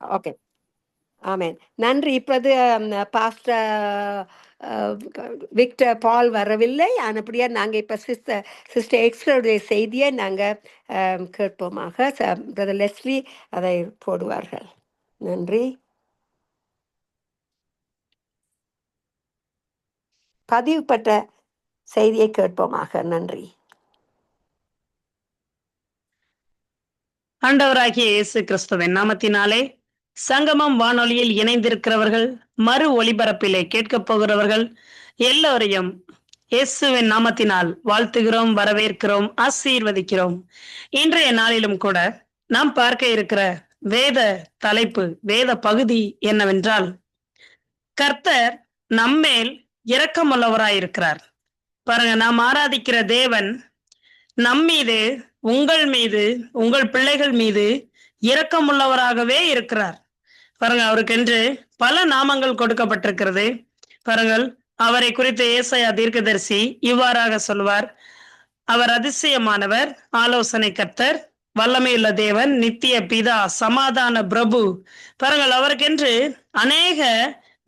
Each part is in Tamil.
ஓகே. ஆமேன். நன்றி. இப்போது பாஸ்டர் விக்டர் பால் வரவில்லை. ஆனப்படியா நாங்கள் இப்போ சிஸ்டர் சிஸ்டர் எக்ஸ்ட்ராவுடைய செய்தியை நாங்கள் கேட்போமாக. பிரதர் லெஸ்லி அதை போடுவார்கள். நன்றி. பதிவுப்பட்ட செய்தியை கேட்போமாக. நன்றி. ஆண்டவராகிய இயேசு கிறிஸ்துவின் நாமத்தினாலே சங்கமம் வானொலியில் இணைந்திருக்கிறவர்கள் மறு ஒளிபரப்பிலே கேட்கப் போகிறவர்கள் எல்லோரையும் இயேசுவின் நாமத்தினால் வாழ்த்துகிறோம் வரவேற்கிறோம் ஆசீர்வதிக்கிறோம். இன்றைய நாளிலும் கூட நாம் பார்க்க இருக்கிற வேத தலைப்பு வேத பகுதி என்னவென்றால் கர்த்தர் நம்மேல் இரக்கமுள்ளவராயிருக்கிறார். பாருங்க நாம் ஆராதிக்கிற தேவன் நம்மீது உங்கள் மீது உங்கள் பிள்ளைகள் மீது இரக்கமுள்ளவராகவே இருக்கிறார். பாருங்க அவருக்கென்று பல நாமங்கள் கொடுக்கப்பட்டிருக்கிறது. பாருங்கள் அவரை குறித்த ஏசையா தீர்க்கதரிசி இவ்வாறாக சொல்வார். அவர் அதிசயமானவர் ஆலோசனை கர்த்தர் வல்லமையுள்ள தேவன் நித்திய பிதா சமாதான பிரபு. பாருங்கள் அவருக்கென்று அநேக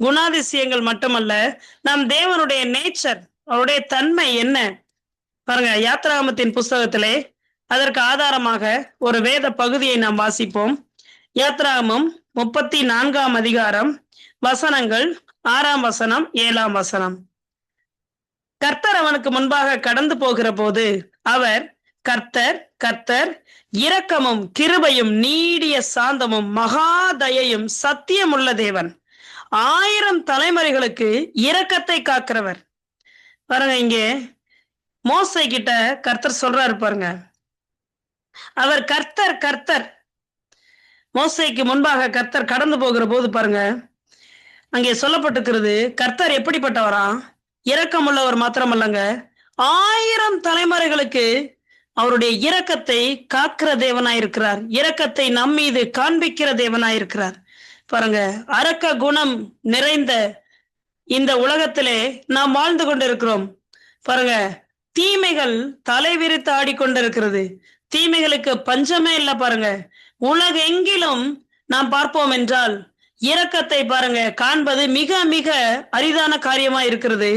குணாதிசயங்கள் மட்டுமல்ல நம் தேவனுடைய நேச்சர் அவருடைய தன்மை என்ன? பாருங்க யாத்ராமத்தின் புஸ்தகத்திலே அதற்கு ஆதாரமாக ஒரு வேத பகுதியை நாம் வாசிப்போம். யாத்ராமம் முப்பத்தி நான்காம் அதிகாரம் வசனங்கள் ஆறாம் வசனம் ஏழாம் வசனம். கர்த்தர் அவனுக்கு முன்பாக கடந்து போகிற போது அவர் கர்த்தர் கர்த்தர் இரக்கமும் கிருபையும் நீடிய சாந்தமும் மகாதயையும் சத்தியமுள்ள தேவன். ஆயிரம் தலைமுறைகளுக்கு இரக்கத்தை காக்கிறவர். பாருங்க இங்கே மோசை கிட்ட கர்த்தர் சொல்றாரு பாருங்க. அவர் கர்த்தர் கர்த்தர். மோசைக்கு முன்பாக கர்த்தர் கடந்து போகிற போது பாருங்க அங்கே சொல்லப்பட்டிருக்கிறது கர்த்தர் எப்படிப்பட்டவரா? இரக்கமுள்ளவர் மாத்திரமல்லங்க. ஆயிரம் தலைமுறைகளுக்கு அவருடைய இரக்கத்தை காக்கிற தேவனாயிருக்கிறார். இரக்கத்தை நம் மீது காண்பிக்கிற தேவனாயிருக்கிறார். பாருங்க அரக்க குணம் நிறைந்த இந்த உலகத்திலே நாம் வாழ்ந்து கொண்டிருக்கிறோம். பாருங்க தீமைகள் தலைவிரித்து ஆடிக்கொண்டிருக்கிறது. தீமைகளுக்கு பஞ்சமே இல்லை பாருங்க. உலகெங்கிலும் நாம் பார்ப்போம் என்றால் இரக்கத்தை பாருங்க காண்பது மிக மிக அரிதான காரியமா இருக்கிறது.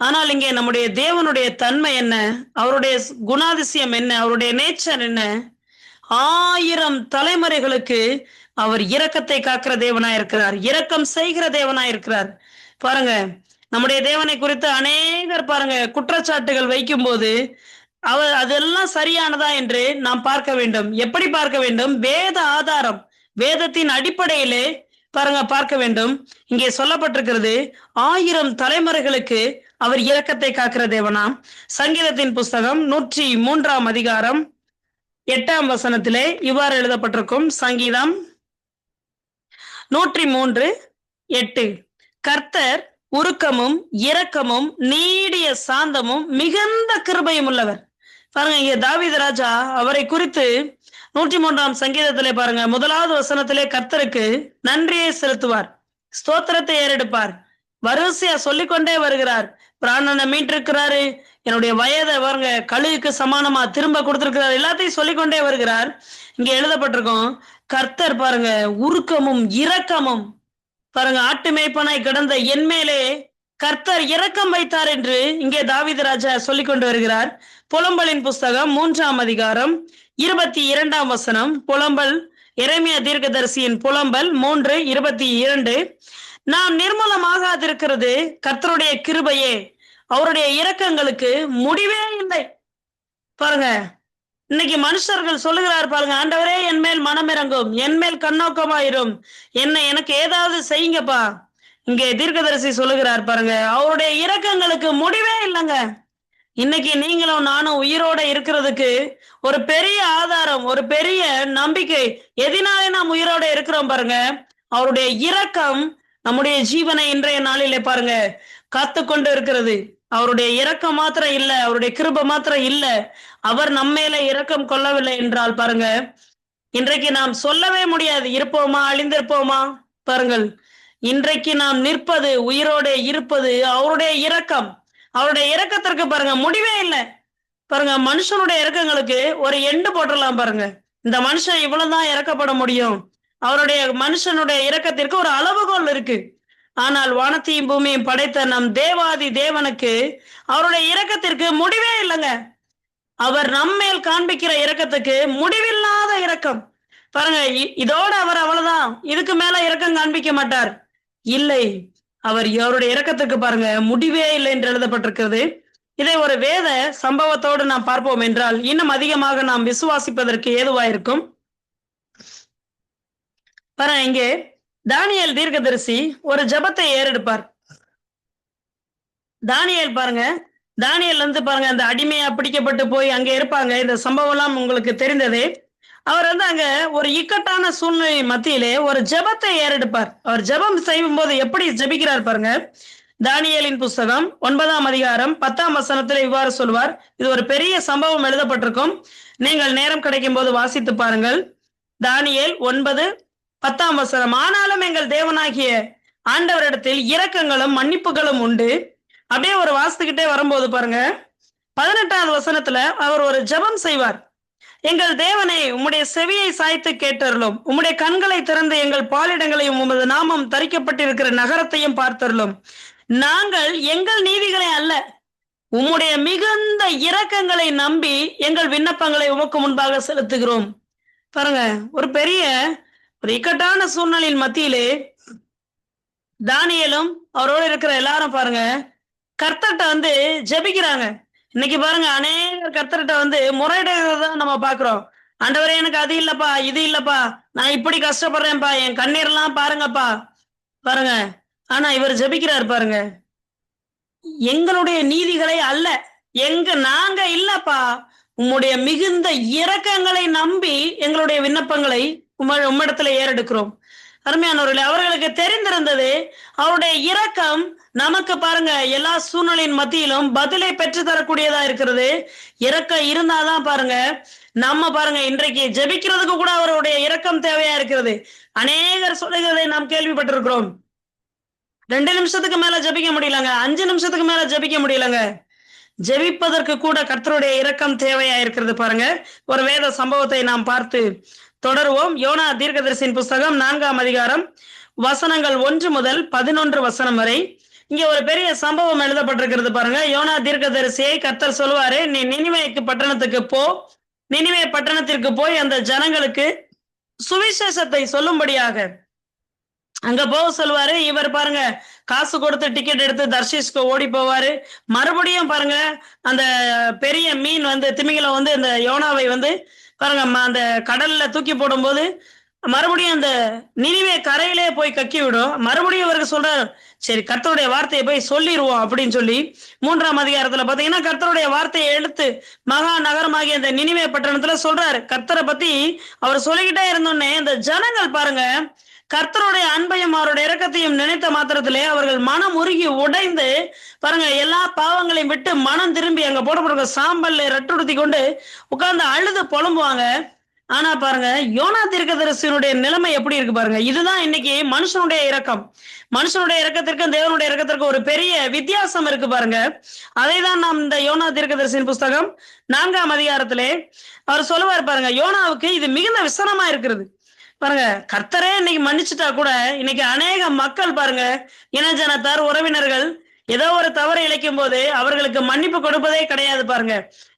ஆனால் இங்கே நம்முடைய தேவனுடைய தன்மை என்ன? அவருடைய குணாதிசயம் என்ன? அவருடைய நேச்சர் என்ன? ஆயிரம் தலைமுறைகளுக்கு அவர் இரக்கத்தை காக்கிற தேவனா இருக்கிறார். இரக்கம் செய்கிற தேவனா இருக்கிறார். பாருங்க நம்முடைய தேவனை குறித்து அநேகர் பாருங்க குற்றச்சாட்டுகள் வைக்கும் போது அவர் அதெல்லாம் சரியானதா என்று நாம் பார்க்க வேண்டும். எப்படி பார்க்க வேண்டும்? வேத ஆதாரம் வேதத்தின் அடிப்படையிலே பாருங்க பார்க்க வேண்டும். இங்கே சொல்லப்பட்டிருக்கிறது ஆயிரம் தலைமுறைகளுக்கு அவர் இரக்கத்தை காக்கிற தேவனாம் சங்கீதத்தின் புஸ்தகம் நூற்றி மூன்றாம் அதிகாரம் எட்டாம் வசனத்திலே இவ்வாறு எழுதப்பட்டிருக்கும். சங்கீதம் நூற்றி மூன்று எட்டு. கர்த்தர் உருக்கமும் இரக்கமும் நீடிய சாந்தமும் மிகுந்த கிருபையும் உள்ளவர். பாருங்க இங்க தாவித ராஜா அவரை குறித்து நூற்றி மூன்றாம் சங்கீதத்திலே பாருங்க முதலாவது வசனத்திலே கர்த்தருக்கு நன்றியை செலுத்துவார். ஸ்தோத்திரத்தை ஏறெடுப்பார். வரிசையா சொல்லிக்கொண்டே வருகிறார். பிராணனை மீட்டிருக்கிறாரு. என்னுடைய வயதை பாருங்க கழுகுக்கு சமானமா திரும்ப கொடுத்திருக்கிறார். எல்லாத்தையும் சொல்லிக்கொண்டே வருகிறார். இங்க எழுதப்பட்டிருக்கோம் கர்த்தர் பாருங்க உருக்கமும் இரக்கமும் பாருங்க ஆட்டு மேய்ப்பனாய் கிடந்த என் மேலே கர்த்தர் இரக்கம் வைத்தார் என்று இங்கே தாவித ராஜா சொல்லிக் கொண்டு வருகிறார். புலம்பலின் புஸ்தகம் மூன்றாம் அதிகாரம் இருபத்தி இரண்டாம் வசனம். புலம்பல் இறைமைய தீர்க்கதரிசியின் புலம்பல் மூன்று இருபத்தி இரண்டு. நாம் நிர்மூலமாகாதிருக்கிறது கர்த்தருடைய கிருபையே. அவருடைய இரக்கங்களுக்கு முடிவே இல்லை. பாருங்க இன்னைக்கு மனுஷர்கள் சொல்லுகிறார் பாருங்க ஆண்டவரே என் மேல் மனம் இறங்கும் என் மேல் கண்ணோக்கமாயிரும். என்ன எனக்கு ஏதாவது செய்யுங்கப்பா. இங்கே தீர்க்கதரிசி சொல்லுகிறார் பாருங்க அவருடைய இரக்கங்களுக்கு முடிவே இல்லைங்க. இன்னைக்கு நீங்களும் நானும் உயிரோட இருக்கிறதுக்கு ஒரு பெரிய ஆதாரம் ஒரு பெரிய நம்பிக்கை. எதினாலே நாம் உயிரோட இருக்கிறோம் பாருங்க? அவருடைய இரக்கம் நம்முடைய ஜீவனை இன்றைய நாளிலே பாருங்க காத்து கொண்டு இருக்கிறது. அவருடைய இரக்கம் மாத்திரம் இல்ல அவருடைய கிருப மாத்திரம் இல்ல. அவர் நம்மேல இரக்கம் கொள்ளவில்லை என்றால் பாருங்க இன்றைக்கு நாம் சொல்லவே முடியாது. இருப்போமா அழிந்திருப்போமா? பாருங்கள் இன்றைக்கு நாம் நிற்பது உயிரோட இருப்பது அவருடைய இரக்கம். அவருடைய இறக்கத்திற்கு பாருங்க முடிவே இல்லை. பாருங்க மனுஷனுடைய இறக்கங்களுக்கு ஒரு எண்டு போட்டுடலாம் பாருங்க. இந்த மனுஷன் இவ்வளவுதான் இறக்கப்பட முடியும். அவருடைய மனுஷனுடைய இறக்கத்திற்கு ஒரு அளவுகோல் இருக்கு. ஆனால் வானத்தையும் பூமியும் படைத்த நம் தேவாதி தேவனுக்கு அவருடைய இறக்கத்திற்கு முடிவே இல்லைங்க. அவர் நம்மேல் காண்பிக்கிற இறக்கத்துக்கு முடிவில்லாத இறக்கம் பாருங்க இ- இதோட அவர் அவ்வளவுதான். இதுக்கு மேல இறக்கம் காண்பிக்க மாட்டார். இல்லை. அவர் அவருடைய இறக்கத்துக்கு பாருங்க முடிவே இல்லை என்று எழுதப்பட்டிருக்கிறது. இதை ஒரு வேத சம்பவத்தோடு நாம் பார்ப்போம் என்றால் இன்னும் அதிகமாக நாம் விசுவாசிப்பதற்கு ஏதுவாயிருக்கும்? பாரு இங்கே தானியல் தீர்க்கதரிசி ஒரு ஜெபத்தை ஏறெடுப்பார். தானியல் பாருங்க தானியல் இருந்து பாருங்க அந்த அடிமையா பிடிக்கப்பட்டு போய் அங்க இருப்பாங்க. இந்த சம்பவம் எல்லாம் உங்களுக்கு தெரிந்ததே. அவர் வந்து அங்க ஒரு இக்கட்டான சூழ்நிலை மத்தியிலே ஒரு ஜெபத்தை ஏறெடுப்பார். அவர் ஜெபம் செய்யும் போது எப்படி ஜெபிக்கிறார் பாருங்க. தானியலின் புஸ்தகம் ஒன்பதாம் அதிகாரம் பத்தாம் வசனத்துல இவ்வாறு சொல்வார். இது ஒரு பெரிய சம்பவம் எழுதப்பட்டிருக்கும். நீங்கள் நேரம் கிடைக்கும் போது வாசித்து பாருங்கள். தானியேல் ஒன்பது பத்தாம் வசனம். ஆனாலும் எங்கள் தேவனாகிய ஆண்டவரிடத்தில் இரக்கங்களும் மன்னிப்புகளும் உண்டு. அப்படியே ஒரு வாசித்துக்கிட்டே வரும்போது பாருங்க. பதினெட்டாவது வசனத்துல அவர் ஒரு ஜெபம் செய்வார். எங்கள் தேவனே உம்முடைய செவியை சாய்த்து கேட்டருளும். உம்முடைய கண்களை திறந்து எங்கள் பாலிடங்களையும் உமது நாமம் தரிக்கப்பட்டிருக்கிற நகரத்தையும் பார்த்தருளும். நாங்கள் எங்கள் நீதிகளை அல்ல உம்முடைய மிகுந்த இரக்கங்களை நம்பி எங்கள் விண்ணப்பங்களை உமக்கு முன்பாக செலுத்துகிறோம். பாருங்க ஒரு பெரிய ஒரு இக்கட்டான சூழ்நிலையின் மத்தியிலே தானியலும் அவரோடு இருக்கிற எல்லாரும் பாருங்க கர்த்தட்ட வந்து ஜெபிக்கிறாங்க. இன்னைக்கு பாருங்க அநேக கர்த்தர்கிட்ட வந்து முறையிடுறத நம்ம பாக்குறோம் ஆண்டவரே எனக்கு அது இல்லப்பா இது இல்லப்பா. நான் இப்படி கஷ்டப்படுறேன்ப்பா என் கண்ணீர்லாம் பாருங்கப்பா. பாருங்க ஆனா இவர் ஜெபிக்கிறார் பாருங்க. எங்களுடைய நீதிகளை அல்ல எங்க நாங்க இல்லப்பா. உம்முடைய மிகுந்த இரக்கங்களை நம்பி எங்களுடைய விண்ணப்பங்களை உம்ம உம்மிடத்துல ஏறெடுக்கிறோம். அருமையானவர்களே அவர்களுக்கு தெரிந்திருந்தது அவருடைய இரக்கம் நமக்கு பாருங்க எல்லா சூழ்நிலையின் மத்தியிலும் பதிலை பெற்று தரக்கூடியதா இருக்கிறது. இரக்கம் இருந்தாதான் பாருங்க நம்ம பாருங்க இன்றைக்கு ஜெபிக்கிறதுக்கு கூட அவருடைய இரக்கம் தேவையா இருக்கிறது. அநேகர் சொல்லுகிறதை நாம் கேள்விப்பட்டிருக்கிறோம். ரெண்டு நிமிஷத்துக்கு மேல ஜெபிக்க முடியலங்க அஞ்சு நிமிஷத்துக்கு மேல ஜெபிக்க முடியலங்க. ஜெபிப்பதற்கு கூட கர்த்தருடைய இரக்கம் தேவையா இருக்கிறது பாருங்க. ஒரு வேத சம்பவத்தை நாம் பார்த்து தொடருவோம். யோனா தீர்க்கதரிசியின் புஸ்தகம் நான்காம் அதிகாரம் வசனங்கள் ஒன்று முதல் பதினொன்று வசனம் வரை. இங்க ஒரு பெரிய சம்பவம் எழுதப்பட்டிருக்கிறது பாருங்க. யோனா தீர்க்கதரிசியை கர்த்தர் சொல்லுவாரு நீ நினிவேக்கு பட்டணத்துக்கு போ. நினிவே பட்டணத்திற்கு போய் அந்த ஜனங்களுக்கு சுவிசேஷத்தை சொல்லும்படியாக. அங்க போக சொல்லுவாரு இவர் பாருங்க காசு கொடுத்து டிக்கெட் எடுத்து தர்ஷிஸ்க்கு ஓடி போவாரு. மறுபடியும் பாருங்க அந்த பெரிய மீன் வந்து திமிங்கில வந்து இந்த யோனாவை வந்து பாருங்க அந்த கடல்ல தூக்கி போடும்போது மறுபடியும் அந்த நினிவே கரையிலே போய் கக்கி விடும் மறுபடியும் இவருக்கு சொல்றாரு சரி கர்த்தருடைய வார்த்தையை போய் சொல்லிடுவோம் அப்படின்னு சொல்லி மூன்றாம் அதிகாரத்துல பாத்தீங்கன்னா கர்த்தருடைய வார்த்தையை எடுத்து மகா நகரமாகிய அந்த நினிவே பட்டணத்துல சொல்றாரு. கர்த்தரை பத்தி அவர் சொல்லிக்கிட்டே இருந்தோடனே இந்த ஜனங்கள் பாருங்க கர்த்தருடைய அன்பையும் அவருடைய இறக்கத்தையும் நினைத்த மாத்திரத்திலே அவர்கள் மனம் உருகி உடைந்து பாருங்க எல்லா பாவங்களையும் விட்டு மனம் திரும்பி அங்க போடப்படுற சாம்பல்ல ரட்டுடுத்தி கொண்டு உட்கார்ந்து அழுது புலம்புவாங்க. ஆனா பாருங்க யோனா தீர்க்கதரிசியினுடைய நிலைமை எப்படி இருக்கு பாருங்க? இதுதான் இன்னைக்கு மனுஷனுடைய இரக்கம். மனுஷனுடைய இரக்கத்திற்கும் தேவனுடைய இரக்கத்திற்கும் ஒரு பெரிய வித்தியாசம் இருக்கு பாருங்க. அதை தான் நாம் இந்த யோனா தீர்க்கதரிசியின் புஸ்தகம் நான்காம் அதிகாரத்திலே அவர் சொல்லுவார் பாருங்க யோனாவுக்கு இது மிகுந்த விசனமா இருக்கிறது. பாருங்க கர்த்தரே இன்னைக்கு மன்னிச்சுட்டா கூட இன்னைக்கு அநேக மக்கள் பாருங்க இனஜனத்தார் உறவினர்கள் ஏதோ ஒரு தவறு இழைக்கும் போது அவர்களுக்கு மன்னிப்பு கொடுப்பதே கிடையாது பாருங்க.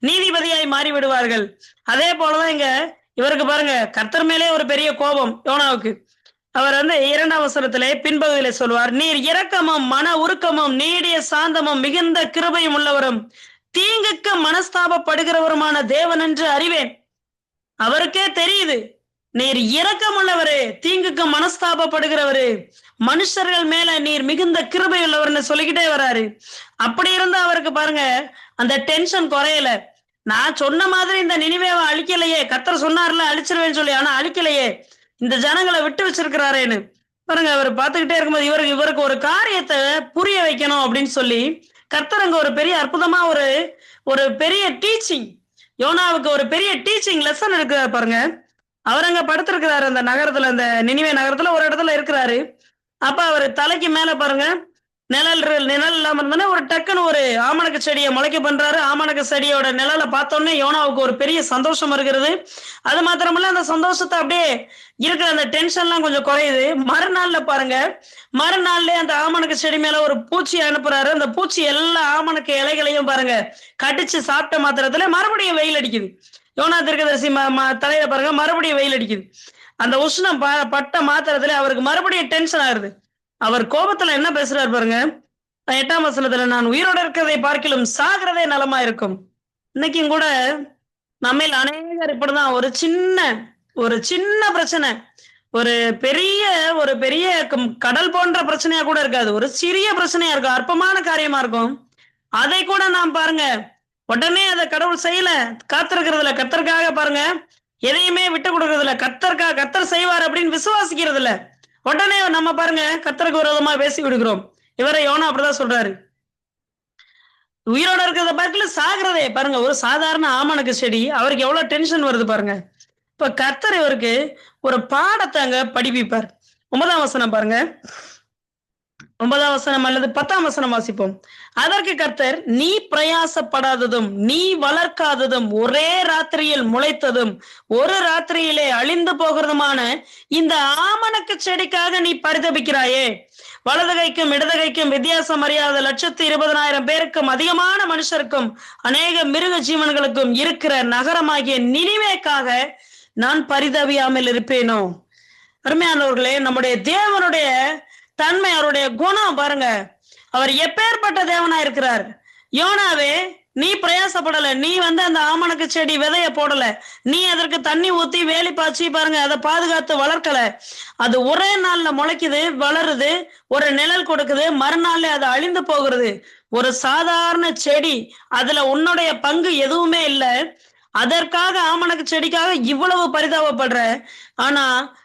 நீதிபதியாய் மாறி விடுவார்கள் அதே போலதான் இங்க இவருக்கு பாருங்க கர்த்தர் மேலே ஒரு பெரிய கோபம் யோனாவுக்கு. அவர் வந்து இரண்டாம் வசனத்திலே பின்பகுதியில சொல்வார் நீர் இரக்கமும் மன உருக்கமும் நீடிய சாந்தமும் மிகுந்த கிருபையும் உள்ளவரும் தீங்குக்கு மனஸ்தாபப்படுகிறவருமான தேவன் என்று அறிவேன். அவருக்கே தெரியுது நீர் இரக்கமுள்ளவரு தீங்குக்கு மனஸ்தாபப்படுகிறவரு மனுஷர்கள் மேல நீர் மிகுந்த கிருபை உள்ளவர்னு சொல்லிக்கிட்டே வராரு. அப்படி இருந்தா அவருக்கு பாருங்க அந்த டென்ஷன் குறையல. நான் சொன்ன மாதிரி இந்த நினைவேவை அழிக்கலையே கத்தர் சொன்னார்ல அழிச்சிருவேன்னு சொல்லி ஆனா அழிக்கலையே. இந்த ஜனங்களை விட்டு வச்சிருக்கிறாரேன்னு. பாருங்க அவர் பார்த்துக்கிட்டே இருக்கும்போது இவருக்கு இவருக்கு ஒரு காரியத்தை புரிய வைக்கணும் அப்படின்னு சொல்லி கர்த்தர் அங்க ஒரு பெரிய அற்புதமா ஒரு ஒரு பெரிய டீச்சிங் யோனாவுக்கு ஒரு பெரிய டீச்சிங் லெசன் இருக்கிறார் பாருங்க. அவர் அங்க படுத்திருக்கிறாரு அந்த நகரத்துல அந்த நினிவே நகரத்துல ஒரு இடத்துல இருக்கிறாரு. அப்ப அவர் தலைக்கு மேல பாருங்க நிழல் நிழல் இல்லாம இருந்தோன்னே ஒரு டக்குன்னு ஒரு ஆமணக்கு செடியை முளைக்க பண்றாரு. ஆமணக்கு செடியோட நிழலை பார்த்தோன்னே யோனாவுக்கு ஒரு பெரிய சந்தோஷம் இருக்கிறது அது மாத்திரமில்ல அந்த சந்தோஷத்தை அப்படியே இருக்கிற அந்த டென்ஷன்லாம் கொஞ்சம் குறையுது. மறுநாள்ல பாருங்க மறுநாள்ல அந்த ஆமணக்கு செடி மேல ஒரு பூச்சி அனுப்புறாரு. அந்த பூச்சி எல்லா ஆமணக்கு இலைகளையும் பாருங்க கடிச்சு சாப்பிட்ட மாத்திரத்துல மறுபடியும் வெயில் அடிக்குது. யோனா தீர்க்கதரிசி தலையில பாருங்க மறுபடியும் வெயில் அடிக்குது. அந்த உஷ்ணம் ப- பட்ட மாத்திரத்துல அவருக்கு மறுபடியும் டென்ஷன் ஆகுது. அவர் கோபத்துல என்ன பேசுறாரு பாருங்க? எட்டாம் வசனத்துல நான் உயிரோட இருக்கிறதை பார்க்கிலும் சாகிறதே நலமா இருக்கும். இன்னைக்கும் கூட நம்மில் அநேகர் இப்படிதான் ஒரு சின்ன ஒரு சின்ன பிரச்சனை. ஒரு பெரிய ஒரு பெரிய கடல் போன்ற பிரச்சனையா கூட இருக்காது. ஒரு சிறிய பிரச்சனையா இருக்கும். அற்பமான காரியமா இருக்கும். அதை கூட நாம் பாருங்க. உடனே அதை கடவுள் செய்யல. காத்திருக்கிறதுல கத்தருக்காக பாருங்க. எதையுமே விட்டு கொடுக்கறதுல கத்தர்க்கா கத்தர் செய்வார் அப்படின்னு விசுவாசிக்கிறது இல்லை உடனே நம்ம பாருங்க கத்தருக்கு விரோதமா பேசி விடுகிறோம். இவரை யோனா அப்படிதான் சொல்றாரு. உயிரோட இருக்கிறத பார்க்கல சாகிறதே. பாருங்க ஒரு சாதாரண ஆமணக்கு செடி அவருக்கு எவ்வளவு டென்ஷன் வருது பாருங்க. இப்ப கர்த்தர் இவருக்கு ஒரு பாடத்தை அங்க படிப்பிப்பார். ஒன்பதாம் வசனம் பாருங்க. ஒன்பதாம் வசனம் அல்லது பத்தாம் வசனம் வாசிப்போம். அதற்கு கர்த்தர் நீ பிரயாசப்படாததும் நீ வளர்க்காததும் ஒரே ராத்திரியில் முளைத்ததும் ஒரு ராத்திரியிலே அழிந்து போகிறதுமான இந்த ஆமணக்கு செடிக்காக நீ பரிதபிக்கிறாயே. வலதுகைக்கும் இடதுகைக்கும் வித்தியாசம் அறியாத லட்சத்து இருபதனாயிரம் பேருக்கும் அதிகமான மனுஷருக்கும் அநேக மிருக ஜீவன்களுக்கும் இருக்கிற நகரமாகிய நினைவேக்காக நான் பரிதவியாமல் இருப்பேனோ? அருமையானவர்களே நம்முடைய தேவனுடைய தன்மை அவருடைய குணம் பாருங்க. அவர் எப்பேற்பட்ட தேவனா இருக்கிறார்? யோனாவே நீ பிரயாசப்படல. நீ வந்து அந்த ஆமணக்கு செடி விதைய போடல. நீ அதற்கு தண்ணி ஊத்தி வேலி பாய்ச்சி பாருங்க அதை பாதுகாத்து வளர்க்கல. அது ஒரே நாள்ல முளைக்குது வளருது ஒரு நிழல் கொடுக்குது மறுநாள்ல அது அழிந்து போகிறது. ஒரு சாதாரண செடி அதுல உன்னுடைய பங்கு எதுவுமே இல்லை. அதற்காக ஆமணக்கு செடிக்காக இவ்வளவு பரிதாபப்படுற. ஆனா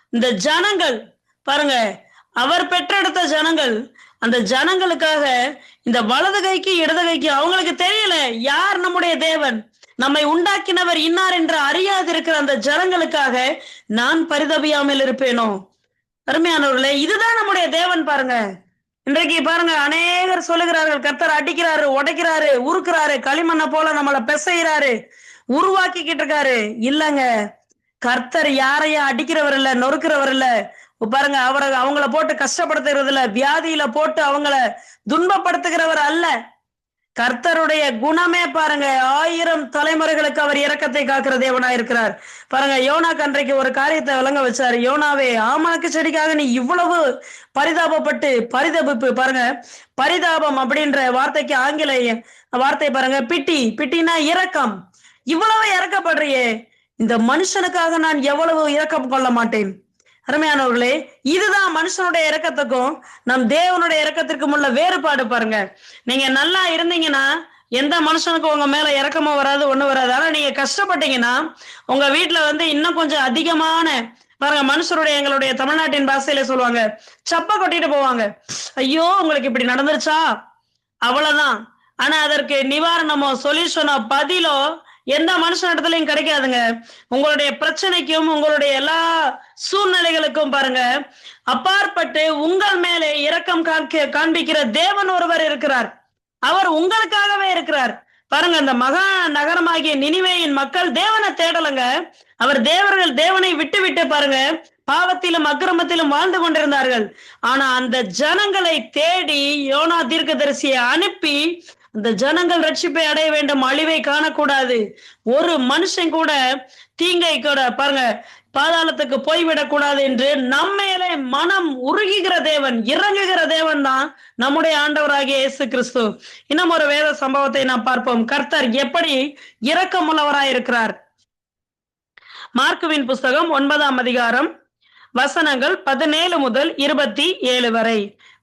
இந்த ஜனங்கள் பாருங்க அவர் பெற்றெடுத்த ஜனங்கள் அந்த ஜனங்களுக்காக இந்த வலது கைக்கு இடது கைக்கு அவங்களுக்கு தெரியல யார் நம்முடைய தேவன்? நம்மை உண்டாக்கினவர் இன்னார் என்று அறியாதிருக்கிற அந்த ஜனங்களுக்காக நான் பரிதபியாமல் இருப்பேனோ? அருமையானவர்களே இதுதான் நம்முடைய தேவன் பாருங்க. இன்றைக்கு பாருங்க அநேகர் சொல்லுகிறார்கள் கர்த்தர் அடிக்கிறாரு உடைக்கிறாரு உருக்குறாரு களிமண்ணை போல நம்மளை பெசைகிறாரு உருவாக்கிக்கிட்டு இருக்காரு. இல்லங்க. கர்த்தர் யாரையும் அடிக்கிறவர் இல்ல நொறுக்கிறவர் இல்ல. பாருங்க அவரை அவங்கள போட்டு கஷ்டப்படுத்துறதுல வியாதியில போட்டு அவங்கள துன்பப்படுத்துகிறவர் அல்ல. கர்த்தருடைய குணமே பாருங்க ஆயிரம் தலைமுறைகளுக்கு அவர் இறக்கத்தை காக்கிற தேவனா இருக்கிறார். பாருங்க யோனா கன்றைக்கு ஒரு காரியத்தை விளங்க வச்சாரு. யோனாவே ஆமணக்கு செடிக்காக நீ இவ்வளவு பரிதாபப்பட்டு பரிதபிப்பு. பாருங்க பரிதாபம் அப்படின்ற வார்த்தைக்கு ஆங்கில வார்த்தை பாருங்க பிட்டி பிட்டினா இரக்கம். இவ்வளவு இறக்கப்படுறியே இந்த மனுஷனுக்காக நான் எவ்வளவு இரக்கம் கொள்ள மாட்டேன்? அருமையானவர்களே இதுதான் மனுஷனுடைய இறக்கத்துக்கும் நம் தேவனுடைய இறக்கத்திற்கும் உள்ள வேறுபாடு பாருங்க. நீங்க நல்லா இருந்தீங்கன்னா எந்த மனுஷனுக்கும் உங்க மேல இறக்கமும் வராது ஒண்ணு வராது. ஆனா நீங்க கஷ்டப்பட்டீங்கன்னா உங்க வீட்டுல வந்து இன்னும் கொஞ்சம் அதிகமான பாருங்க மனுஷருடைய எங்களுடைய தமிழ்நாட்டின் பாஷையில சொல்லுவாங்க சப்ப கொட்டிட்டு போவாங்க. ஐயோ உங்களுக்கு இப்படி நடந்துருச்சா? அவ்வளவுதான். ஆனா அதற்கு நிவாரணமோ சொல்யூஷனோ பதிலோ எந்த மனுஷன் இடத்துலயும் கிடைக்காதுங்க. உங்களுடைய பிரச்சனைக்கும் உங்களுடைய எல்லா சூழ்நிலைகளுக்கும் பாருங்க. அப்பாற்பட்டு உங்கள் மேலே இரக்கம் காண்பிக்கிற தேவன் ஒருவர் இருக்கிறார். அவர் உங்களுக்காகவே இருக்கிறார். பாருங்க அந்த மகா நகரமாகிய நினிவேயின் மக்கள் தேவனை தேடலங்க. அவர் தேவர்கள் தேவனை விட்டு விட்டு பாருங்க பாவத்திலும் அக்கிரமத்திலும் வாழ்ந்து கொண்டிருந்தார்கள். ஆனா அந்த ஜனங்களை தேடி யோனா தீர்க்கதரிசியை அனுப்பி இந்த ஜனங்கள் ரட்சிப்பை அடைய வேண்டும் அழிவை காணக்கூடாது. ஒரு மனுஷன் கூட தீங்கை கூட பாருங்க பாதாளத்துக்கு போய்விடக்கூடாது என்று நம்மேலே மனம் உருகுகிற தேவன் இறங்குகிற தேவன் தான் நம்முடைய ஆண்டவராகிய இயேசு கிறிஸ்து. இன்னும் ஒரு வேத சம்பவத்தை நாம் பார்ப்போம். கர்த்தர் எப்படி இரக்கமுள்ளவராய் இருக்கிறார்? மார்க்குவின் புஸ்தகம் ஒன்பதாம் அதிகாரம் வசனங்கள் பதினேழு முதல் இருபத்தி ஏழு வரை.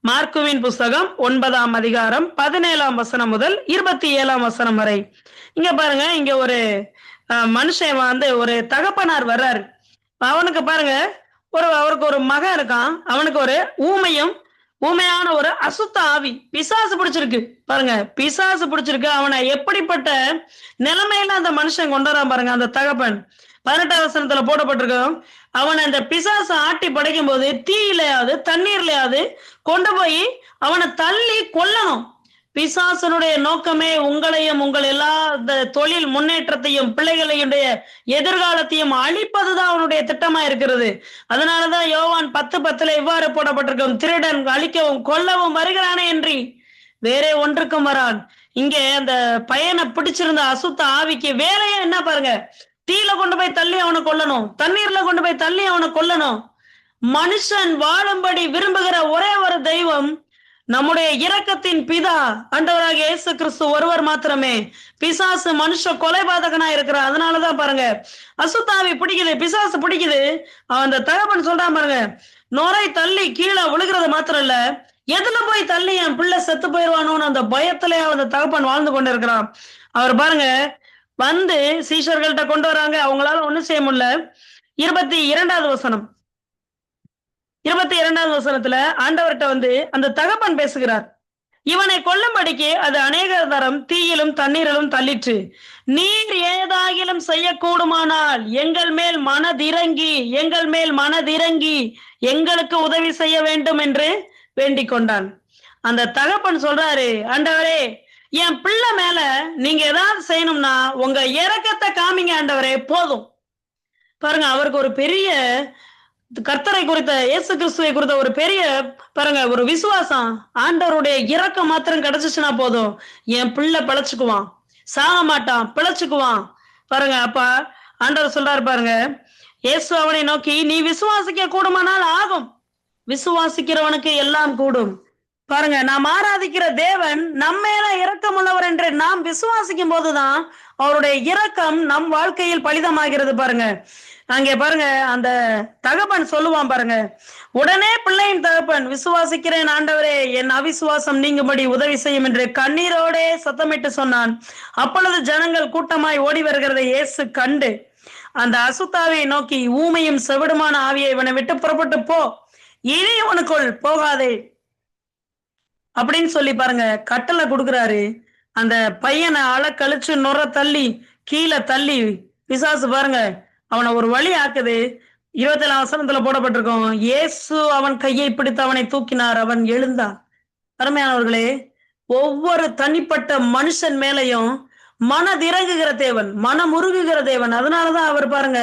மார்க்குவின் புஸ்தகம் ஒன்பதாம் அதிகாரம் பதினேழாம் வசனம் முதல் இருபத்தி ஏழாம் வசனம் வரை. இங்க பாருங்க இங்க ஒரு மனுஷன் வந்து ஒரு தகப்பனார் வர்றாரு. அவனுக்கு பாருங்க ஒரு அவருக்கு ஒரு மகன் இருக்கான். அவனுக்கு ஒரு ஊமையும் ஊமையான ஒரு அசுத்த ஆவி பிசாசு பிடிச்சிருக்கு. பாருங்க பிசாசு பிடிச்சிருக்கு. அவனை எப்படிப்பட்ட நிலைமையில அந்த மனுஷன் கொண்டு வரான் பாருங்க அந்த தகப்பன். பதினெட்டாம் வசனத்துல போடப்பட்டிருக்கோம். அவனை அந்த பிசாசை ஆட்டி படைக்கும் போது தீயிலையாவது தண்ணீர்லயாவது கொண்டு போய் அவனை தள்ளி கொல்லணும். பிசாசனுடைய நோக்கமே உங்களையும் உங்கள் எல்லா இந்த தொழில் முன்னேற்றத்தையும் பிள்ளைகளையுடைய எதிர்காலத்தையும் அழிப்பதுதான் அவனுடைய திட்டமா இருக்கிறது. அதனாலதான் யோவான் பத்து பத்துல இவ்வாறு போடப்பட்டிருக்கும் திருடன் அழிக்கவும் கொல்லவும் வருகிறானே என்று வேறே ஒன்றுக்கும் வரான். இங்கே அந்த பையனை பிடிச்சிருந்த அசுத்த ஆவிக்கு வேலையே என்ன பாருங்க? தீல கொண்டு போய் தள்ளி அவனை கொல்லணும். தண்ணீர்ல கொண்டு போய் தள்ளி அவனை கொல்லணும். மனுஷன் வாழும்படி விரும்புகிற ஒரே ஒரு தெய்வம் நம்முடைய இரக்கத்தின் பிதா அண்டவராக இயேசு கிறிஸ்து ஒருவர் மாத்திரமே. பிசாசு மனுஷ கொலைபாதகனா இருக்கிறான் அதனாலதான் பாருங்க அசுத்தாவி பிடிக்குது பிசாசு பிடிக்குது. அந்த தகப்பன் சொல்றான் பாருங்க நுரை தள்ளி கீழே விழுகிறது மாத்திரம் இல்ல எதுல போய் தள்ளி என் பிள்ளை செத்து போயிடுவானோன்னு அந்த பயத்திலே அந்த தகப்பன் வாழ்ந்து கொண்டு இருக்கிறான் அவர் பாருங்க வந்து சீஷர்கள்ட்ட கொண்டு வராங்க. அவங்களால ஒண்ணும் செய்ய முடியல. இருபத்தி இரண்டாவது வசனம். இருபத்தி இரண்டாவது வசனத்துல ஆண்டவர்கிட்ட வந்து அந்த தகப்பன் பேசுகிறார். இவனை கொல்லும்படிக்கு அது அநேக தரம் தீயிலும் தண்ணீரிலும் தள்ளிற்று. நீர் ஏதாகிலும் செய்யக்கூடுமானால் எங்கள் மேல் மனதிறங்கி எங்கள் மேல் மனதிறங்கி எங்களுக்கு உதவி செய்ய வேண்டும் என்று வேண்டிக் கொண்டான். அந்த தகப்பன் சொல்றாரு ஆண்டவரே என் பிள்ளை மேல நீங்க ஏதாவது செய்யணும்னா உங்க இறக்கத்தை காமிங்க ஆண்டவரே போதும். பாருங்க அவருக்கு ஒரு பெரிய கர்த்தரை குறித்த இயேசு கிறிஸ்துவை குறித்த ஒரு பெரிய பாருங்க ஒரு விசுவாசம். ஆண்டவருடைய இறக்கம் மாத்திரம் கிடைச்சிச்சுன்னா போதும். என் பிள்ளை பிழைச்சுக்குவான். சாக மாட்டான் பிழைச்சுக்குவான். பாருங்க அப்பா ஆண்டவர் சொல்றாரு பாருங்க இயேசு அவனை நோக்கி நீ விசுவாசிக்க கூடுமானால் ஆகும். விசுவாசிக்கிறவனுக்கு எல்லாம் கூடும். பாருங்க நாம் ஆராதிக்கிற தேவன் நம்ம மேல என்று நாம் விசுவாசிக்கும் போதுதான் அவருடைய இரக்கம் நம் வாழ்க்கையில் பலிதமாகிறது பாருங்க. அங்கே பாருங்க அந்த தகப்பன் சொல்லுவான் பாருங்க உடனே பிள்ளையின் தகப்பன் விசுவாசிக்கிறேன் ஆண்டவரே என் அவிசுவாசம் நீங்கும்படி உதவி செய்யும் என்று கண்ணீரோடே சத்தமிட்டு சொன்னான். அப்பொழுது ஜனங்கள் கூட்டமாய் ஓடி வருகிறதை இயேசு கண்டு அந்த அசுத்தாவியை நோக்கி ஊமையும் செவிடுமான ஆவியை இவனை விட்டு புறப்பட்டு போ இனி உனக்குள் போகாதே அப்படின்னு சொல்லி பாருங்க கட்டளை கொடுக்குறாரு. அந்த பையனை அழ கழிச்சு நுர தள்ளி கீழே தள்ளி பிசாசு பாருங்க அவனை ஒரு வழி ஆக்குது. இருபத்தி ஏழு வசனத்துல போடப்பட்டிருக்கோம் இயேசு அவன் கையை பிடித்து அவனை தூக்கினார் அவன் எழுந்தான். அருமையானவர்களே ஒவ்வொரு தனிப்பட்ட மனுஷன் மேலையும் மனதிறங்குகிற தேவன் மனமுருகுகிற தேவன். அதனாலதான் அவர் பாருங்க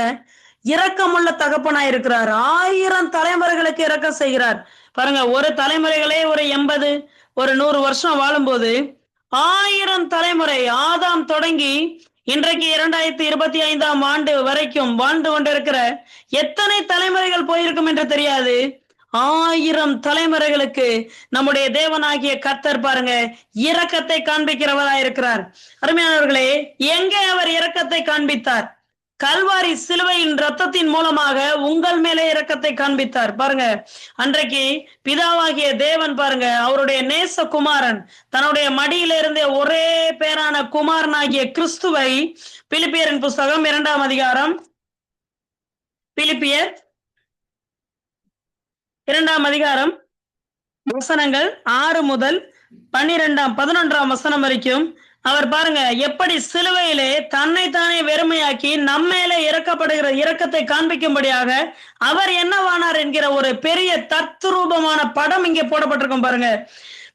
இரக்கமுள்ள தகப்பனா இருக்கிறார். ஆயிரம் தலைமுறைகளுக்கு இரக்கம் செய்கிறார். பாருங்க ஒரு தலைமுறைகளே ஒரு எண்பது ஒரு நூறு வருஷம் வாழும்போது ஆயிரம் தலைமுறை ஆதாம் தொடங்கி இன்றைக்கு இரண்டாயிரத்தி இருபத்தி ஐந்தாம் ஆண்டு வரைக்கும் வாழ்ந்து கொண்டிருக்கிற எத்தனை தலைமுறைகள் போயிருக்கும் என்று தெரியாது. ஆயிரம் தலைமுறைகளுக்கு நம்முடைய தேவனாகிய கர்த்தர் பாருங்க இரக்கத்தை காண்பிக்கிறவராய் இருக்கிறார் அருமையானவர்களே எங்கே அவர் இரக்கத்தை காண்பித்தார்? கல்வாரி சிலுவையின் ரத்தத்தின் மூலமாக உங்கள் மேலே இரக்கத்தை காண்பித்தார். பாருங்க அன்றைக்கு பிதாவாகிய தேவன் பாருங்க அவருடைய நேச குமாரன் தன்னுடைய மடியில இருந்த ஒரே பேரான குமாரனாகிய கிறிஸ்துவை பிலிப்பியரின் புஸ்தகம் இரண்டாம் அதிகாரம் பிலிப்பியர் இரண்டாம் அதிகாரம் வசனங்கள் ஆறு முதல் பன்னிரெண்டாம் பதினொன்றாம் வசனம் வரைக்கும் அவர் பாருங்க எப்படி சிலுவையிலே தன்னைத்தானே வெறுமையாக்கி நம்மேலே இறக்கப்படுகிற இறக்கத்தை காண்பிக்கும்படியாக அவர் என்னவானார் என்கிற ஒரு பெரிய தத்துரூபமான படம் இங்கே போடப்பட்டிருக்கும் பாருங்க.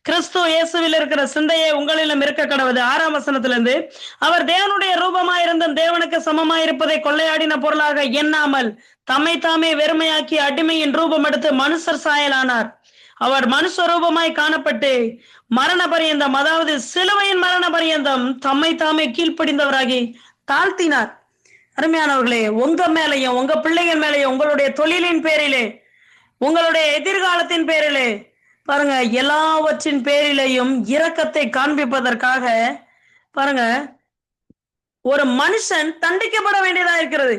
கிறிஸ்து இயேசுவில் இருக்கிற சிந்தையே உங்களிலும் இருக்க கடவுது. ஆறாம் வசனத்திலிருந்து அவர் தேவனுடைய ரூபமாயிருந்த தேவனுக்கு சமமாயிருப்பதை கொள்ளையாடின பொருளாக எண்ணாமல் தம்மை தாமே வெறுமையாக்கி அடிமையின் ரூபம் எடுத்து மனுஷர் சாயலானார். அவர் மனுஸ்வரூபமாய் காணப்பட்டு மரண பரியந்தம் அதாவது சிலுவையின் மரண பரியந்தம் தம்மை தாமே கீழ்ப்படிந்தவராகி தாழ்த்தினார். அருமையானவர்களே உங்க மேலையும் உங்க பிள்ளைகள் மேலையும் உங்களுடைய தொழிலின் பேரிலே உங்களுடைய எதிர்காலத்தின் பேரிலே பாருங்க எல்லாவற்றின் பேரிலேயும் இரக்கத்தை காண்பிப்பதற்காக பாருங்க ஒரு மனுஷன் தண்டிக்கப்பட வேண்டியதா இருக்கிறது.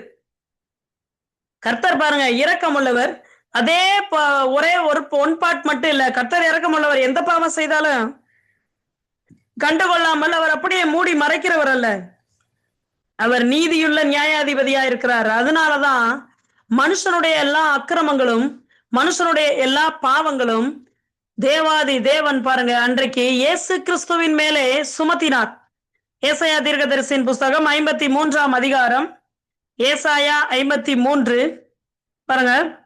கர்த்தர் பாருங்க இரக்கம் உள்ளவர் அதே ப- ஒரே ஒரு ஒன் பாட் மட்டும் இல்ல கத்தர் இறக்கம் உள்ளவர் எந்த பாவம் செய்தாலும் கண்டுகொள்ளாமல் அவர் அப்படியே மூடி மறைக்கிறவர் அல்ல. அவர் நீதியுள்ள நியாயாதிபதியா இருக்கிறார். அதனாலதான் மனுஷனுடைய எல்லா அக்கிரமங்களும் மனுஷனுடைய எல்லா பாவங்களும் தேவாதி தேவன் பாருங்க அன்றைக்கு இயேசு கிறிஸ்துவின் மேலே சுமத்தினார். ஏசாயா தீர்க்கதரிசியின் புஸ்தகம் ஐம்பத்தி மூன்றாம் அதிகாரம் ஏசாயா ஐம்பத்தி மூன்று. பாருங்க.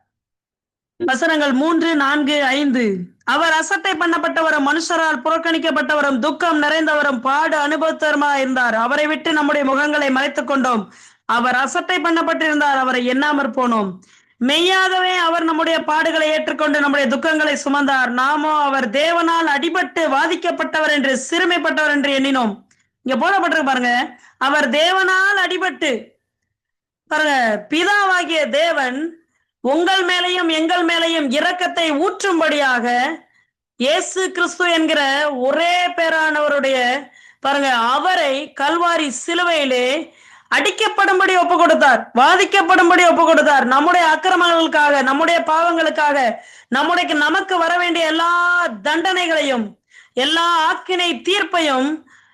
வசனங்கள் மூன்று நான்கு ஐந்து. அவர் அசட்டை பண்ணப்பட்டவரும் மனுஷரால் புறக்கணிக்கப்பட்டவரும் துக்கம் நிறைந்தவரும் பாடு அனுபவத்தருமா இருந்தார். அவரை விட்டு நம்முடைய முகங்களை மறைத்துக் கொண்டோம். அவர் அசட்டை பண்ணப்பட்டிருந்தார் அவரை எண்ணாமற் போனோம். மெய்யாகவே அவர் நம்முடைய பாடுகளை ஏற்றுக்கொண்டு நம்முடைய துக்கங்களை சுமந்தார். நாமோ அவர் தேவனால் அடிபட்டு வாதிக்கப்பட்டவர் என்று சிறுமைப்பட்டவர் என்று எண்ணினோம். இங்க போடப்பட்டிருக்கு பாருங்க. அவர் தேவனால் அடிபட்டு பாருங்க பிதாவாகிய தேவன் உங்கள் மேலையும் எங்கள் மேலையும் இரக்கத்தை ஊற்றும்படியாக இயேசு கிறிஸ்து என்கிற ஒரே பேரானவருடைய பாருங்க அவரை கல்வாரி சிலுவையிலே அடிக்கப்படும்படி ஒப்பு கொடுத்தார் வாதிக்கப்படும்படி ஒப்பு கொடுத்தார் நம்முடைய அக்கிரமங்களுக்காக நம்முடைய பாவங்களுக்காக நம்முடைய நமக்கு வர வேண்டிய எல்லா தண்டனைகளையும் எல்லா ஆக்கினை தீர்ப்பையும்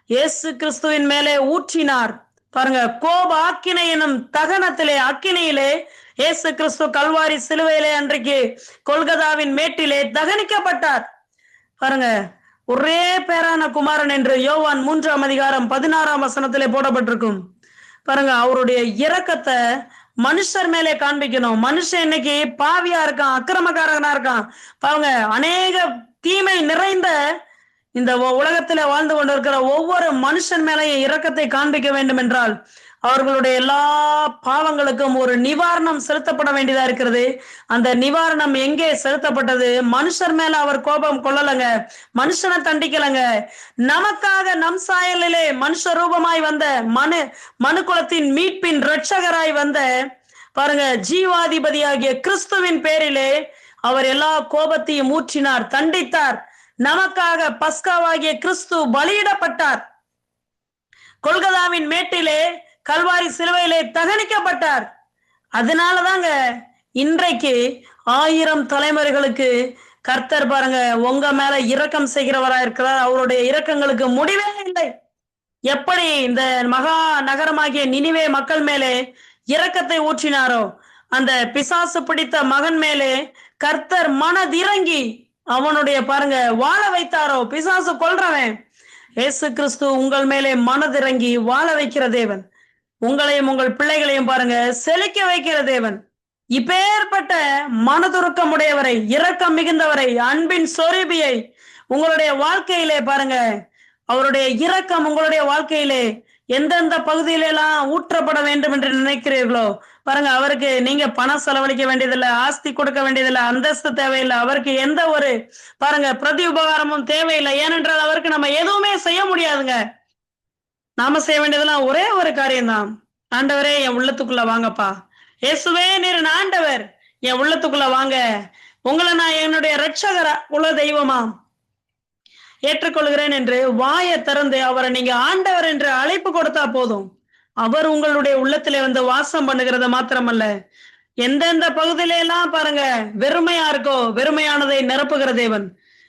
இயேசு கிறிஸ்துவின் மேலே ஊற்றினார். பாருங்க கோப ஆக்கினை எனும் தகனத்திலே அக்கினையிலே இயேசு கிறிஸ்து கல்வாரி சிலுவையிலே அன்றைக்கு கொல்கதாவின் மேட்டிலே தகனிக்கப்பட்டார். பாருங்க ஒரே பேரான குமாரன் என்று யோவான் மூன்றாம் அதிகாரம் பதினாறாம் வசனத்திலே போடப்பட்டிருக்கும். பாருங்க அவருடைய இரக்கத்தை மனுஷர் மேலே காண்பிக்கணும். மனுஷன் இன்னைக்கு பாவியா இருக்கான் அக்கிரமக்காரனா இருக்கான். பாருங்க அநேக தீமை நிறைந்த இந்த உலகத்துல வாழ்ந்து கொண்டிருக்கிற ஒவ்வொரு மனுஷன் மேலேயும் இரக்கத்தை காண்பிக்க வேண்டும் என்றால் அவர்களுடைய எல்லா பாவங்களுக்கும் ஒரு நிவாரணம் செலுத்தப்பட வேண்டியதா இருக்கிறது. அந்த நிவாரணம் எங்கே செலுத்தப்பட்டது? மனுஷர் மேல அவர் கோபம் கொள்ளலங்க. மனுஷனை தண்டிக்கலங்க. நமக்காக நம் சாயலிலே மனுஷ ரூபமாய் வந்த மனு மனு குலத்தின் மீட்பின் ரட்சகராய் வந்த பாருங்க ஜீவாதிபதியாகிய கிறிஸ்துவின் பேரிலே அவர் எல்லா கோபத்தையும் ஊற்றினார் தண்டித்தார். நமக்காக பஸ்காவாகிய கிறிஸ்து பலியிடப்பட்டார். கொல்கதாவின் மேட்டிலே கல்வாரி சிலுவையிலே தகனிக்கப்பட்டார். அதனாலதாங்க இன்றைக்கு ஆயிரம் தலைமுறைகளுக்கு கர்த்தர் பாருங்க உங்க மேல இரக்கம் செய்கிறவரா இருக்கிறார். அவருடைய இரக்கங்களுக்கு முடிவே இல்லை. எப்படி இந்த மகா நகரமாகிய நினைவே மக்கள் மேலே இரக்கத்தை ஊற்றினாரோ அந்த பிசாசு பிடித்த மகன் மேலே கர்த்தர் மனதிறங்கி அவனுடைய பாருங்க வாழ வைத்தாரோ பிசாசு கொல்றவன். இயேசு கிறிஸ்து உங்கள் மேலே மனதிறங்கி வாழ வைக்கிற தேவன். உங்களையும் உங்கள் பிள்ளைகளையும் பாருங்க. செழிக்க வைக்கிற தேவன். இப்பேற்பட்ட மனதுருக்கமுடையவரை இரக்கம் மிகுந்தவரை அன்பின் சொரூபியை உங்களுடைய வாழ்க்கையிலே பாருங்க. அவருடைய இரக்கம் உங்களுடைய வாழ்க்கையிலே எந்தெந்த பகுதியிலெல்லாம் ஊற்றப்பட வேண்டும் என்று நினைக்கிறீர்களோ பாருங்க அவருக்கு நீங்க பணம் செலவழிக்க வேண்டியதில்லை ஆஸ்தி கொடுக்க வேண்டியதில்லை அந்தஸ்து தேவையில்லை அவருக்கு எந்த ஒரு பாருங்க பிரதி உபகாரமும் தேவையில்லை. ஏனென்றால் அவருக்கு நம்ம எதுவுமே செய்ய முடியாதுங்க. நாம செய்ய வேண்டியதெல்லாம் ஒரே ஒரு காரியம்தான். ஆண்டவரே என் உள்ளத்துக்குள்ள வாங்கப்பா. இயேசுவே நீர் ஆண்டவர். என் உள்ளத்துக்குள்ள வாங்க. உங்களை நான் என்னுடைய ரட்சகரா உல தெய்வமா ஏற்றுக்கொள்கிறேன் என்று வாயை திறந்து அவரை நீங்க ஆண்டவர் என்று அழைப்பு கொடுத்தா போதும். அவர் உங்களுடைய உள்ளத்திலே வந்து வாசம் பண்ணுகிறது மாத்திரமல்ல. எந்தெந்த பகுதியில எல்லாம் பாருங்க வெறுமையா இருக்கோ வெறுமையானதை நிரப்புகிற தேவன்.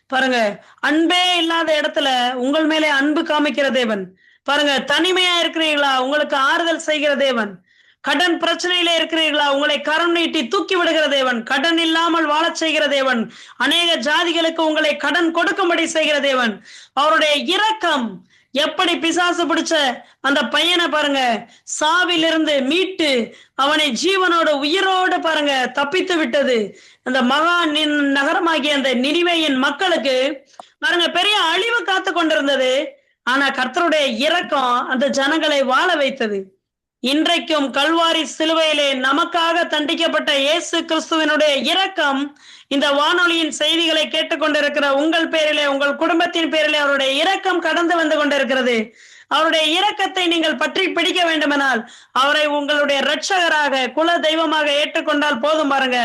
பாருங்க அன்பே இல்லாத இடத்துல உங்கள் மேலே அன்பு காமிக்கிற தேவன். பாருங்க தனிமையா இருக்கிறீங்களா உங்களுக்கு ஆறுதல் செய்கிற தேவன். கடன் பிரச்சனையில இருக்கிறீர்களா? உங்களை கரம் நீட்டி தூக்கி விடுகிற தேவன். கடன் இல்லாமல் வாழச் செய்கிற தேவன். அநேக ஜாதிகளுக்கு உங்களை கடன் கொடுக்கும்படி செய்கிற தேவன். அவருடைய இரக்கம் எப்படி பிசாசு பிடிச்ச அந்த பையனை பாருங்க சாவிலிருந்து மீட்டு அவனை ஜீவனோட உயிரோடு பாருங்க தப்பித்து விட்டது. அந்த மகா நின்- நகரமாகிய அந்த நினைவையின் மக்களுக்கு பாருங்க பெரிய அழிவு காத்து கொண்டிருந்தது ஆனா கர்த்தருடைய இரக்கம் அந்த ஜனங்களை வாழ வைத்தது. இன்றைக்கும் கல்வாரி சிலுவையிலே நமக்காக தண்டிக்கப்பட்ட இயேசு கிறிஸ்துவனுடைய இரக்கம் இந்த வானொலியின் செய்திகளை கேட்டுக்கொண்டிருக்கிற உங்கள் பேரிலே உங்கள் குடும்பத்தின் பேரிலே அவருடைய இரக்கம் கடந்து வந்து கொண்டிருக்கிறது. அவருடைய இரக்கத்தை நீங்கள் பற்றி பிடிக்க வேண்டுமெனால் அவரை உங்களுடைய இரட்சகராக குல தெய்வமாக ஏற்றுக்கொண்டால் போதும் பாருங்க.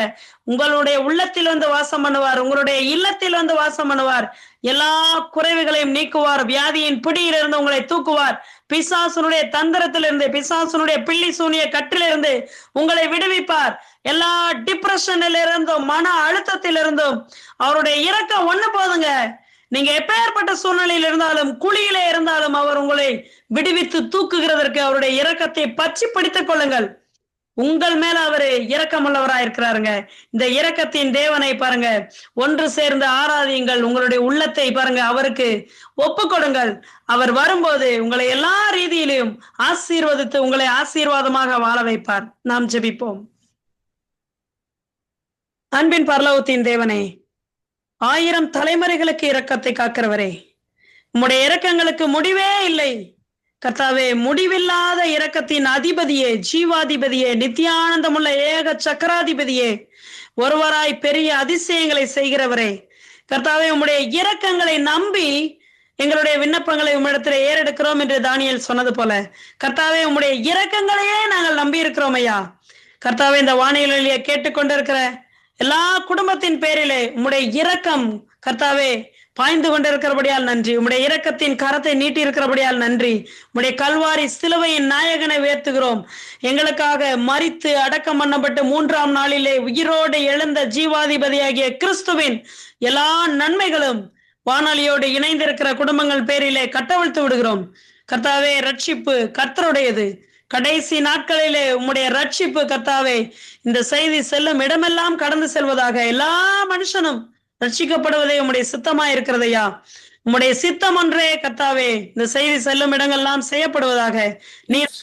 உங்களுடைய உள்ளத்தில் வந்து வாசம் பண்ணுவார் உங்களுடைய இல்லத்தில் வந்து வாசம் பண்ணுவார். எல்லா குறைவுகளையும் நீக்குவார் வியாதியின் பிடியிலிருந்து உங்களை தூக்குவார். பிசாசனுடைய தந்திரத்திலிருந்து பிசாசனுடைய பிள்ளி சூனிய கட்டிலிருந்து உங்களை விடுவிப்பார். எல்லா டிப்ரெஷனிலிருந்தும் மன அழுத்தத்திலிருந்தும் அவருடைய இறக்கம் ஒண்ணு போதுங்க. நீங்க எப்பேற்பட்ட சூழ்நிலையில் இருந்தாலும் குழியிலே இருந்தாலும் அவர் உங்களை விடுவித்து தூக்குகிறதற்கு அவருடைய இரக்கத்தை பற்றி படித்துக் கொள்ளுங்கள். உங்கள் மேல அவரு இரக்கமுள்ளவரா இருக்கிறாருங்க. இந்த இரக்கத்தின் தேவனை பாருங்க. ஒன்று சேர்ந்து ஆராதியுங்கள். உங்களுடைய உள்ளத்தை பாருங்க. அவருக்கு ஒப்பு கொடுங்கள். அவர் வரும்போது உங்களை எல்லா ரீதியிலும் ஆசீர்வதித்து உங்களை ஆசீர்வாதமாக வாழ வைப்பார். நாம் ஜெபிப்போம். அன்பின் பரலவத்தின் தேவனை ஆயிரம் தலைமுறைகளுக்கு இரக்கத்தை காக்கிறவரே உம்முடைய இரக்கங்களுக்கு முடிவே இல்லை. கர்த்தாவே முடிவில்லாத இரக்கத்தின் அதிபதியே ஜீவாதிபதியே நித்தியானந்தமுள்ள ஏக சக்கராதிபதியே ஒருவராய் பெரிய அதிசயங்களை செய்கிறவரே. கர்த்தாவே உம்முடைய இரக்கங்களை நம்பி எங்களுடைய விண்ணப்பங்களை உம்மிடத்தில் ஏறெடுக்கிறோம் என்று தானியல் சொன்னது போல கர்த்தாவே உம்முடைய இரக்கங்களையே நாங்கள் நம்பி இருக்கிறோம் ஐயா. கர்த்தாவே இந்த வானிலையிலேயே கேட்டுக்கொண்டிருக்கிற எல்லா குடும்பத்தின் பேரிலே உம்முடைய இரக்கம் கர்த்தாவே பாய்ந்து கொண்டிருக்கிறபடியால் நன்றி. உம்முடைய இரக்கத்தின் கரத்தை நீட்டி இருக்கிறபடியால் நன்றி. உம்முடைய கல்வாரி சிலுவையின் நாயகனை உயர்த்துகிறோம். எங்களுக்காக மரித்து அடக்கம் பண்ணப்பட்டு மூன்றாம் நாளிலே உயிரோடு எழுந்த ஜீவாதிபதியாகிய கிறிஸ்துவின் எல்லா நன்மைகளும் வானொலியோடு இணைந்திருக்கிற குடும்பங்கள் பேரிலே கட்டவிழ்த்து விடுகிறோம். கர்த்தாவே ரட்சிப்பு கர்த்தருடையது. கடைசி நாட்களிலே உம்முடைய ரட்சிப்பு கர்த்தாவே இந்த செய்தி செல்லும் இடமெல்லாம் கடந்து செல்வதாக எல்லா மனுஷனும் ரட்சிக்கப்படுவதே உம்முடைய சித்தமா இருக்கிறதையா? உம்முடைய சித்தம் ஒன்றே கர்த்தாவே இந்த செய்தி செல்லும் இடங்கள்லாம் செய்யப்படுவதாக நீர்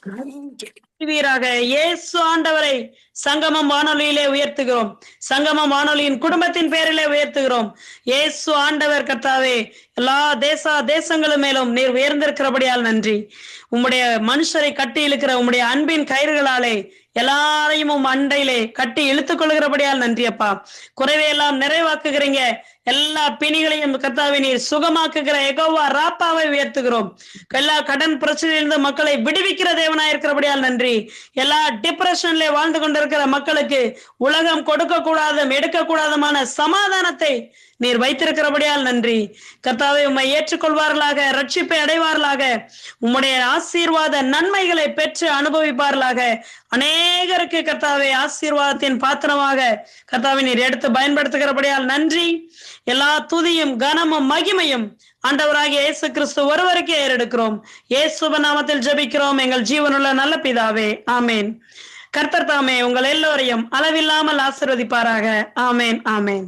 வீராக இயேசு ஆண்டவரை சங்கமம் வானொலியிலே உயர்த்துகிறோம். சங்கமம் வானொலியின் குடும்பத்தின் பேரிலே உயர்த்துகிறோம். இயேசு ஆண்டவர் கர்த்தாவே எல்லா தேசா தேசங்களும் மேலும் நீர் உயர்ந்திருக்கிறபடியால் நன்றி. உம்முடைய மனுஷரை கட்டி இழுக்கிற உம்முடைய அன்பின் கயிறுகளாலே எல்லாரையும் அண்டையிலே கட்டி இழுத்துக் கொள்கிறபடியால் நன்றி அப்பா குறைவையெல்லாம் நிறைவாக்குகிறீங்க. எல்லா பிணிகளையும் கத்தாவை நீர் சுகமாக்குகிற எகோவா ராப்பாவை உயர்த்துகிறோம். எல்லா கடன் பிரச்சனையிலிருந்து மக்களை விடுவிக்கிற தேவனா இருக்கிறபடியால் நன்றி. எல்லா டிப்ரெஷன்ல வாழ்ந்து கொண்டிருக்கிற மக்களுக்கு உலகம் கொடுக்க கூடாதும் எடுக்க கூடாதுமான சமாதானத்தை நீர் வைத்திருக்கிறபடியால் நன்றி. கர்த்தாவை உம்மை ஏற்றுக்கொள்வார்களாக ரட்சிப்பை அடைவார்களாக. உம்முடைய ஆசீர்வாத நன்மைகளை பெற்று அனுபவிப்பார்களாக. அநேகருக்கு கர்த்தாவை ஆசீர்வாதத்தின் பாத்திரமாக கர்த்தாவை நீர் எடுத்து பயன்படுத்துகிறபடியால் நன்றி. எல்லா துதியும் கனமும் மகிமையும் ஆண்டவராகிய இயேசு கிறிஸ்து ஒருவருக்கே ஏறெடுக்கிறோம். இயேசுப நாமத்தில் ஜெபிக்கிறோம். எங்கள் ஜீவனுள்ள நல்ல பிதாவே ஆமேன். கர்த்தர் தாமே உங்கள் எல்லோரையும் அளவில்லாமல் ஆசிர்வதிப்பாராக. ஆமேன் ஆமேன்.